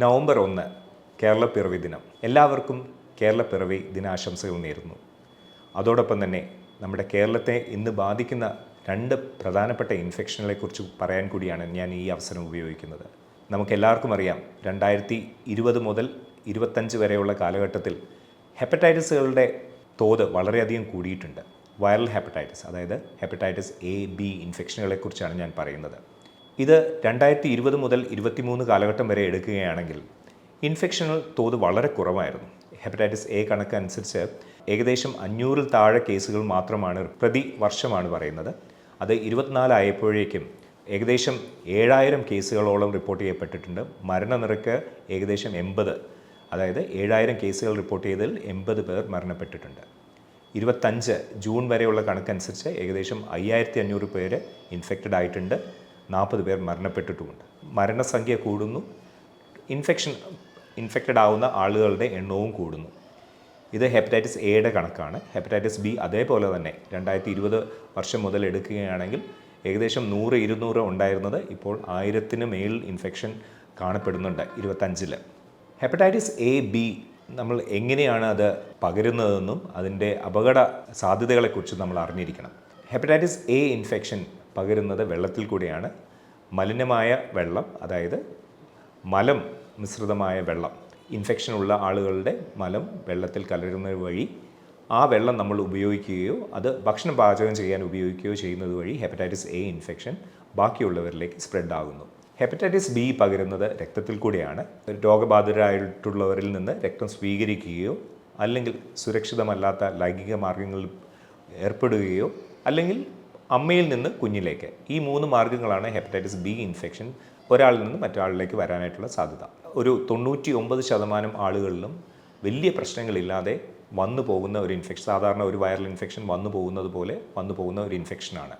November ഒന്ന് കേരള പിറവി ദിനം. എല്ലാവർക്കും കേരള പിറവി ദിനാശംസകൾ നേരുന്നു. അതോടൊപ്പം തന്നെ നമ്മുടെ കേരളത്തെ ഇന്ന് ബാധിക്കുന്ന രണ്ട് പ്രധാനപ്പെട്ട ഇൻഫെക്ഷനുകളെക്കുറിച്ച് പറയാൻ കൂടിയാണ് ഞാൻ ഈ അവസരം ഉപയോഗിക്കുന്നത്. നമുക്ക് എല്ലാവർക്കും അറിയാം രണ്ടായിരത്തി ഇരുപത് മുതൽ ഇരുപത്തഞ്ച് വരെയുള്ള കാലഘട്ടത്തിൽ ഹെപ്പറ്റൈറ്റിസുകളുടെ തോത് വളരെയധികം കൂടിയിട്ടുണ്ട്. വൈറൽ ഹെപ്പറ്റൈറ്റിസ് അതായത് ഹെപ്പറ്റൈറ്റിസ് എ ബി ഇൻഫെക്ഷനുകളെക്കുറിച്ചാണ് ഞാൻ പറയുന്നത്. ഇത് രണ്ടായിരത്തി ഇരുപത് മുതൽ ഇരുപത്തിമൂന്ന് കാലഘട്ടം വരെ എടുക്കുകയാണെങ്കിൽ ഇൻഫെക്ഷനൽ തോത് വളരെ കുറവായിരുന്നു. ഹെപ്പറ്റൈറ്റിസ് എ കണക്ക് അനുസരിച്ച് ഏകദേശം അഞ്ഞൂറിൽ താഴെ കേസുകൾ മാത്രമാണ് പ്രതി വർഷമാണ് പറയുന്നത്. അത് ഇരുപത്തിനാലായപ്പോഴേക്കും ഏകദേശം ഏഴായിരം കേസുകളോളം റിപ്പോർട്ട് ചെയ്യപ്പെട്ടിട്ടുണ്ട്. മരണനിരക്ക് ഏകദേശം എൺപത് അതായത് ഏഴായിരം കേസുകൾ റിപ്പോർട്ട് ചെയ്തതിൽ എൺപത് പേർ മരണപ്പെട്ടിട്ടുണ്ട്. ഇരുപത്തഞ്ച് ജൂൺ വരെയുള്ള കണക്കനുസരിച്ച് ഏകദേശം അയ്യായിരത്തി അഞ്ഞൂറ് പേര് ഇൻഫെക്റ്റഡ് ആയിട്ടുണ്ട് നാൽപ്പത് പേർ മരണപ്പെട്ടിട്ടുമുണ്ട്. മരണസംഖ്യ കൂടുന്നു. ഇൻഫെക്ഷൻ ഇൻഫെക്റ്റഡ് ആവുന്ന ആളുകളുടെ എണ്ണവും കൂടുന്നു. ഇത് ഹെപ്പറ്റൈറ്റിസ് എയുടെ കണക്കാണ്. ഹെപ്പറ്റൈറ്റിസ് ബി അതേപോലെ തന്നെ രണ്ടായിരത്തി ഇരുപത് വർഷം മുതൽ എടുക്കുകയാണെങ്കിൽ ഏകദേശം നൂറ് ഇരുന്നൂറ് ഉണ്ടായിരുന്നത് ഇപ്പോൾ ആയിരത്തിന് മേൽ ഇൻഫെക്ഷൻ കാണപ്പെടുന്നുണ്ട് ഇരുപത്തഞ്ചിൽ ഹെപ്പറ്റൈറ്റിസ് എ ബി നമ്മൾ എങ്ങനെയാണ് അത് പകരുന്നതെന്നും അതിന്റെ അപകട സാധ്യതകളെക്കുറിച്ച് നമ്മൾ അറിഞ്ഞിരിക്കണം. ഹെപ്പറ്റൈറ്റിസ് എ ഇൻഫെക്ഷൻ പകരുന്നത് വെള്ളത്തിൽ കൂടിയാണ്. മലിനമായ വെള്ളം അതായത് മലം മിശ്രിതമായ വെള്ളം ഇൻഫെക്ഷൻ ഉള്ള ആളുകളുടെ മലം വെള്ളത്തിൽ കലരുന്നത് വഴി ആ വെള്ളം നമ്മൾ ഉപയോഗിക്കുകയോ അത് ഭക്ഷണം പാചകം ചെയ്യാൻ ഉപയോഗിക്കുകയോ ചെയ്യുന്നത് വഴി ഹെപ്പറ്റൈറ്റിസ് എ ഇൻഫെക്ഷൻ ബാക്കിയുള്ളവരിലേക്ക് സ്പ്രെഡ് ആകുന്നു. ഹെപ്പറ്റൈറ്റിസ് ബി പകരുന്നത് രക്തത്തിൽ കൂടെയാണ്. രോഗബാധിതരായിട്ടുള്ളവരിൽ നിന്ന് രക്തം സ്വീകരിക്കുകയോ അല്ലെങ്കിൽ സുരക്ഷിതമല്ലാത്ത ലൈംഗിക മാർഗങ്ങളിൽ ഏർപ്പെടുകയോ അല്ലെങ്കിൽ അമ്മയിൽ നിന്ന് കുഞ്ഞിലേക്ക്. ഈ മൂന്ന് മാർഗങ്ങളാണ് ഹെപ്പറ്റൈറ്റിസ് ബി ഇൻഫെക്ഷൻ ഒരാളിൽ നിന്ന് മറ്റൊരാളിലേക്ക് വരാനായിട്ടുള്ള സാധ്യത. ഒരു തൊണ്ണൂറ്റി ഒമ്പത് ശതമാനം ആളുകളിലും വലിയ പ്രശ്നങ്ങളില്ലാതെ വന്നു പോകുന്ന ഒരു ഇൻഫെക്ഷൻ സാധാരണ ഒരു വൈറൽ ഇൻഫെക്ഷൻ വന്നു പോകുന്നത് പോലെ വന്നു പോകുന്ന ഒരു ഇൻഫെക്ഷനാണ്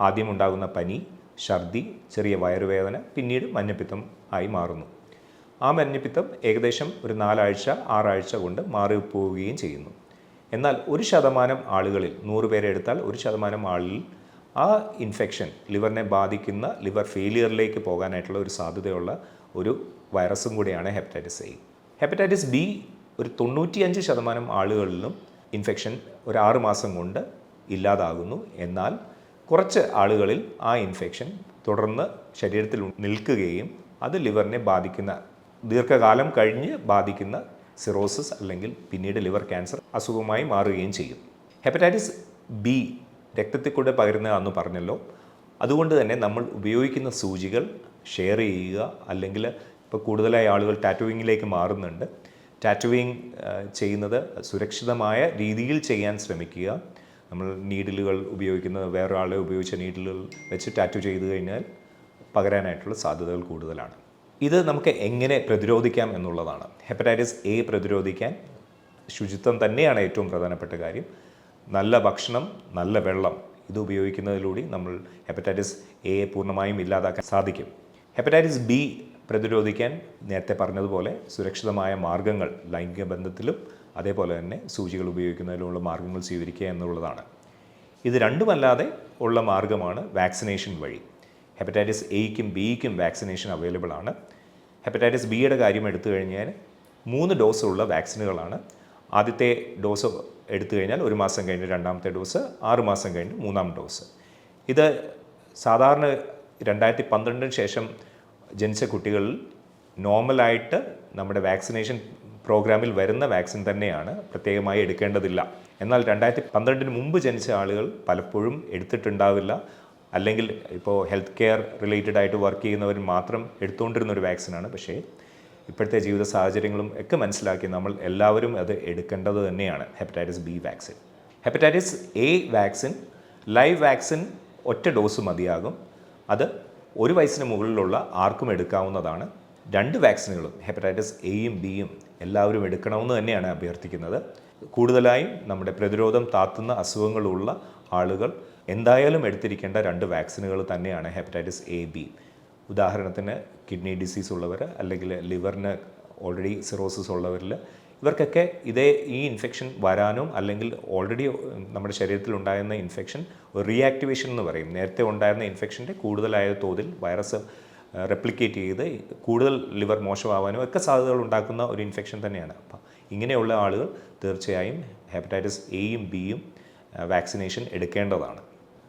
ആദ്യം ഉണ്ടാകുന്ന പനി ഛർദി ചെറിയ വയറുവേദന പിന്നീട് മഞ്ഞപ്പിത്തം ആയി മാറുന്നു. ആ മഞ്ഞപ്പിത്തം ഏകദേശം ഒരു നാലാഴ്ച ആറാഴ്ച കൊണ്ട് മാറിപ്പോവുകയും ചെയ്യുന്നു. എന്നാൽ ഒരു ശതമാനം ആളുകളിൽ നൂറ് പേരെ എടുത്താൽ ഒരു ശതമാനം ആളിൽ ആ ഇൻഫെക്ഷൻ ലിവറിനെ ബാധിക്കുന്ന ലിവർ ഫെയിലിയറിലേക്ക് പോകാനായിട്ടുള്ള ഒരു സാധ്യതയുള്ള ഒരു വൈറസും കൂടിയാണ് ഹെപ്പറ്റൈറ്റിസ് എ ഹെപ്പറ്റൈറ്റിസ് ബി ഒരു തൊണ്ണൂറ്റിയഞ്ച് ശതമാനം ആളുകളിലും ഇൻഫെക്ഷൻ ഒരു ആറ് മാസം കൊണ്ട് ഇല്ലാതാകുന്നു. എന്നാൽ കുറച്ച് ആളുകളിൽ ആ ഇൻഫെക്ഷൻ തുടർന്ന് ശരീരത്തിൽ നിൽക്കുകയും അത് ലിവറിനെ ബാധിക്കുന്ന ദീർഘകാലം കഴിഞ്ഞ് ബാധിക്കുന്ന സിറോസിസ് അല്ലെങ്കിൽ പിന്നീട് ലിവർ ക്യാൻസർ അസുഖമായി മാറുകയും ചെയ്യും. ഹെപ്പറ്റൈറ്റിസ് ബി രക്തത്തിൽ കൂടെ പകരുന്നതാണെന്ന് പറഞ്ഞല്ലോ. അതുകൊണ്ട് തന്നെ നമ്മൾ ഉപയോഗിക്കുന്ന സൂചികൾ ഷെയർ ചെയ്യുക അല്ലെങ്കിൽ ഇപ്പോൾ കൂടുതലായി ആളുകൾ ടാറ്റോയിങ്ങിലേക്ക് മാറുന്നുണ്ട്. ടാറ്റോയിങ് ചെയ്യുന്നത് സുരക്ഷിതമായ രീതിയിൽ ചെയ്യാൻ ശ്രമിക്കുക. നമ്മൾ നീഡിലുകൾ ഉപയോഗിക്കുന്നത് വേറൊരാളെ ഉപയോഗിച്ച നീഡിലുകൾ വെച്ച് ടാറ്റു ചെയ്തു കഴിഞ്ഞാൽ പകരാനായിട്ടുള്ള സാധ്യതകൾ കൂടുതലാണ്. ഇത് നമുക്ക് എങ്ങനെ പ്രതിരോധിക്കാം എന്നുള്ളതാണ്. ഹെപ്പറ്റൈറ്റിസ് എ പ്രതിരോധിക്കാൻ ശുചിത്വം തന്നെയാണ് ഏറ്റവും പ്രധാനപ്പെട്ട കാര്യം. നല്ല ഭക്ഷണം നല്ല വെള്ളം ഇത് ഉപയോഗിക്കുന്നതിലൂടെ നമ്മൾ ഹെപ്പറ്റൈറ്റിസ് എ പൂർണമായും ഇല്ലാതാക്കാൻ സാധിക്കും. ഹെപ്പറ്റൈറ്റിസ് ബി പ്രതിരോധിക്കാൻ നേരത്തെ പറഞ്ഞതുപോലെ സുരക്ഷിതമായ മാർഗങ്ങൾ ലൈംഗിക ബന്ധത്തിലും അതേപോലെ തന്നെ സൂചികൾ ഉപയോഗിക്കുന്നതിലുള്ള മാർഗങ്ങൾ സ്വീകരിക്കുക എന്നുള്ളതാണ്. ഇത് രണ്ടുമല്ലാതെ ഉള്ള മാർഗമാണ് വാക്സിനേഷൻ വഴി. ഹെപ്പറ്റൈറ്റിസ് എയ്ക്കും ബിക്കും വാക്സിനേഷൻ അവൈലബിൾ ആണ്. ഹെപ്പറ്റൈറ്റിസ് ബിയുടെ കാര്യം എടുത്തു കഴിഞ്ഞാൽ മൂന്ന് ഡോസുള്ള വാക്സിനുകളാണ്. ആദ്യത്തെ ഡോസ് എടുത്തു കഴിഞ്ഞാൽ ഒരു മാസം കഴിഞ്ഞ് രണ്ടാമത്തെ ഡോസ് ആറ് മാസം കഴിഞ്ഞ് മൂന്നാം ഡോസ്. ഇത് സാധാരണ രണ്ടായിരത്തി പന്ത്രണ്ടിന് ശേഷം ജനിച്ച കുട്ടികളിൽ നോർമലായിട്ട് നമ്മുടെ വാക്സിനേഷൻ പ്രോഗ്രാമിൽ വരുന്ന വാക്സിൻ തന്നെയാണ് പ്രത്യേകമായി എടുക്കേണ്ടതില്ല. എന്നാൽ രണ്ടായിരത്തി പന്ത്രണ്ടിന് മുമ്പ് ജനിച്ച ആളുകൾ പലപ്പോഴും എടുത്തിട്ടുണ്ടാവില്ല. അല്ലെങ്കിൽ ഇപ്പോൾ ഹെൽത്ത് കെയർ റിലേറ്റഡ് ആയിട്ട് വർക്ക് ചെയ്യുന്നവർ മാത്രം എടുത്തുകൊണ്ടിരുന്ന ഒരു വാക്സിനാണ് പക്ഷേ ഇപ്പോഴത്തെ ജീവിത സാഹചര്യങ്ങളും ഒക്കെ മനസ്സിലാക്കി നമ്മൾ എല്ലാവരും അത് എടുക്കേണ്ടത് തന്നെയാണ് hepatitis B vaccine hepatitis A vaccine live vaccine ഒറ്റ ഡോസ് മതിയാകും. അത് ഒരു വയസ്സിന് മുകളിലുള്ള ആർക്കും എടുക്കാവുന്നതാണ്. രണ്ട് വാക്സിനുകളും ഹെപ്പറ്റൈറ്റിസ് എയും ബിയും എല്ലാവരും എടുക്കണമെന്ന് തന്നെയാണ് അഭ്യർത്ഥിക്കുന്നത്. കൂടുതലായും നമ്മുടെ പ്രതിരോധം താത്തുന്ന അസുഖങ്ങളുള്ള ആളുകൾ എന്തായാലും എടുത്തിരിക്കേണ്ട രണ്ട് വാക്സിനുകൾ തന്നെയാണ് ഹെപ്പറ്റൈറ്റിസ് എ ബി. ഉദാഹരണത്തിന് കിഡ്നി ഡിസീസ് ഉള്ളവർ അല്ലെങ്കിൽ ലിവറിന് ഓൾറെഡി സിറോസിസ് ഉള്ളവരിൽ ഇവർക്കൊക്കെ ഇതേ ഈ ഇൻഫെക്ഷൻ വരാനും അല്ലെങ്കിൽ ഓൾറെഡി നമ്മുടെ ശരീരത്തിൽ ഉണ്ടായിരുന്ന ഇൻഫെക്ഷൻ റീആക്ടിവേഷൻ എന്ന് പറയും. നേരത്തെ ഉണ്ടായിരുന്ന ഇൻഫെക്ഷന്റെ കൂടുതലായ തോതിൽ വൈറസ് റെപ്ലിക്കേറ്റ് ചെയ്ത് കൂടുതൽ ലിവർ മോശമാവാനും ഒക്കെ സാധ്യതകൾ ഉണ്ടാക്കുന്ന ഒരു ഇൻഫെക്ഷൻ തന്നെയാണ്. അപ്പം ഇങ്ങനെയുള്ള ആളുകൾ തീർച്ചയായും ഹെപ്പറ്റൈറ്റിസ് എയും ബിയും വാക്സിനേഷൻ എടുക്കേണ്ടതാണ്.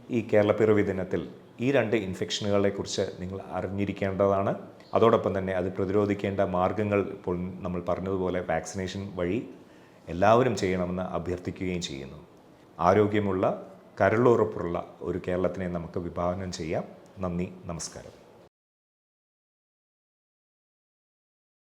ഈ കേരളപ്പിറവി ദിനത്തിൽ ഈ രണ്ട് ഇൻഫെക്ഷനുകളെക്കുറിച്ച് നിങ്ങൾ അറിഞ്ഞിരിക്കേണ്ടതാണ്. അതോടൊപ്പം തന്നെ അത് പ്രതിരോധിക്കേണ്ട മാർഗങ്ങൾ ഇപ്പോൾ നമ്മൾ പറഞ്ഞതുപോലെ വാക്സിനേഷൻ വഴി എല്ലാവരും ചെയ്യണമെന്ന് അഭ്യർത്ഥിക്കുകയും ചെയ്യുന്നു. ആരോഗ്യമുള്ള കരളുറപ്പുള്ള ഒരു കേരളത്തിനെ നമുക്ക് വിഭാവനം ചെയ്യാം. നന്ദി നമസ്കാരം.